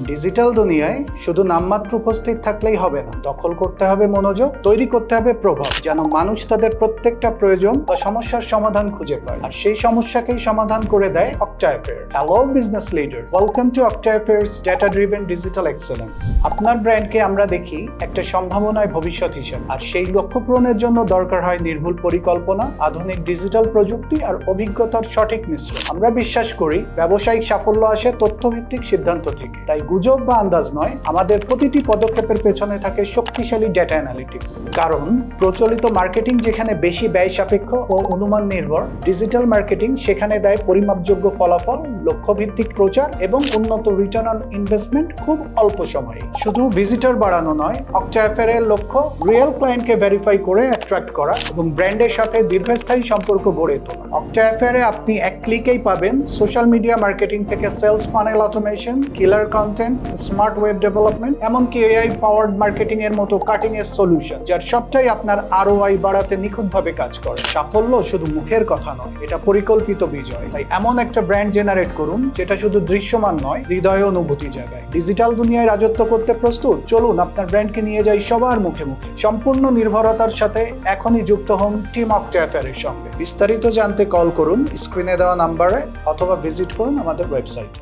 Digital দুনিয়ায় শুধু নামমাত্র উপস্থিত থাকলেই হবে না, দখল করতে হবে মনোযোগ, তৈরি করতে হবে প্রভাব, যেন মানুষ তাদের প্রত্যেকটা প্রয়োজন বা সমস্যার সমাধান খুঁজে পায়। আর সেই সমস্যাকেই সমাধান করে দেয় অক্টাইফেয়ার hello business leader welcome to অক্টাইফেয়ার্স data driven digital excellence আপনার ব্র্যান্ডকে আমরা দেখি একটা সম্ভাবনায় ভবিষ্যৎ হিসেবে। আর সেই লক্ষ্য পূরণের জন্য দরকার হয় নির্ভুল পরিকল্পনা, আধুনিক ডিজিটাল প্রযুক্তি আর অভিজ্ঞতার সঠিক মিশ্রণ। আমরা বিশ্বাস করি, ব্যবসায়িক সাফল্য আসে তথ্যভিত্তিক সিদ্ধান্ত থেকে। তাই গুজব বা আন্দাজ নয়, আমাদের প্রতিটি পদক্ষেপের পেছনে থাকে শক্তিশালী ডেটা অ্যানালিটিক্স কারণ, প্রচলিত মার্কেটিং যেখানে বেশি ব্যয় সাপেক্ষ ও অনুমান নির্ভর ডিজিটাল মার্কেটিং সেখানে দেয় পরিমাপযোগ্য ফলাফল, লক্ষ্যভিত্তিক প্রচার এবং উন্নত রিটার্ন অন ইনভেস্টমেন্ট খুব অল্প সময়ে। শুধু ভিজিটর বাড়ানো নয় অক্টাফেয়ারের লক্ষ্য রিয়েল ক্লায়েন্টকে ভেরিফাই করে অ্যাট্রাক্ট করা এবং ব্র্যান্ডের সাথে দীর্ঘস্থায়ী সম্পর্ক গড়ে তোলা। অক্টাফেয়ারে আপনি এক ক্লিকেই পাবেন সোশ্যাল মিডিয়া মার্কেটিং থেকে sales funnel automation killer content smart web development এমনকি এআই পাওয়ার্ড মার্কেটিং এর মতো কাটিং এর সলিউশন যার সবটাই আপনার আরও আই বাড়াতে নিখুঁতভাবে কাজ করে। সাফল্য শুধু মুখের কথা নয়, এটা পরিকল্পিত বিজয়। তাই এমন একটা ব্র্যান্ড জেনারেট করুন, যেটা শুধু দৃশ্যমান নয়, হৃদয় অনুভূতি জায়গায় ডিজিটাল দুনিয়ায় রাজত্ব করতে প্রস্তুত, চলুন আপনার ব্র্যান্ডকে নিয়ে যাই সবার মুখে মুখে। সম্পূর্ণ নির্ভরতার সাথে এখনই যুক্ত হন টিম অক্টাফেয়ারের সঙ্গে। বিস্তারিত জানতে কল করুন স্ক্রিনে দেওয়া নাম্বারে অথবা ভিজিট করুন আমাদের ওয়েবসাইট